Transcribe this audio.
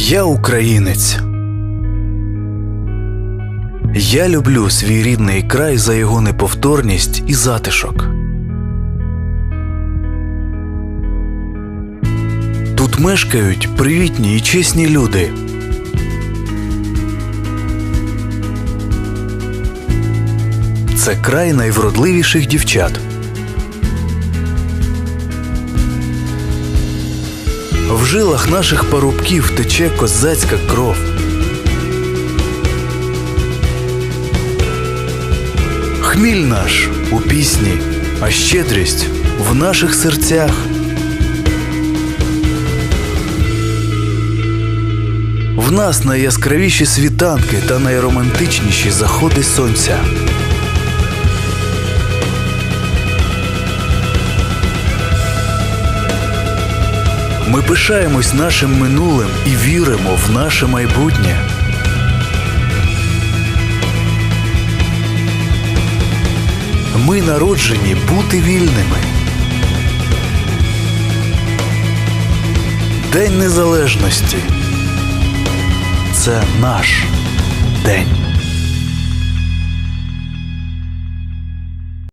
Я українець. Я люблю свій рідний край за його неповторність і затишок. Тут мешкають привітні і чесні люди. Це край найвродливіших дівчат. В жилах наших парубків тече козацька кров. Хміль наш у пісні, а щедрість в наших серцях. В нас найяскравіші світанки та найромантичніші заходи сонця. Ми пишаємось нашим минулим і віримо в наше майбутнє. Ми народжені бути вільними. День Незалежності. Це наш.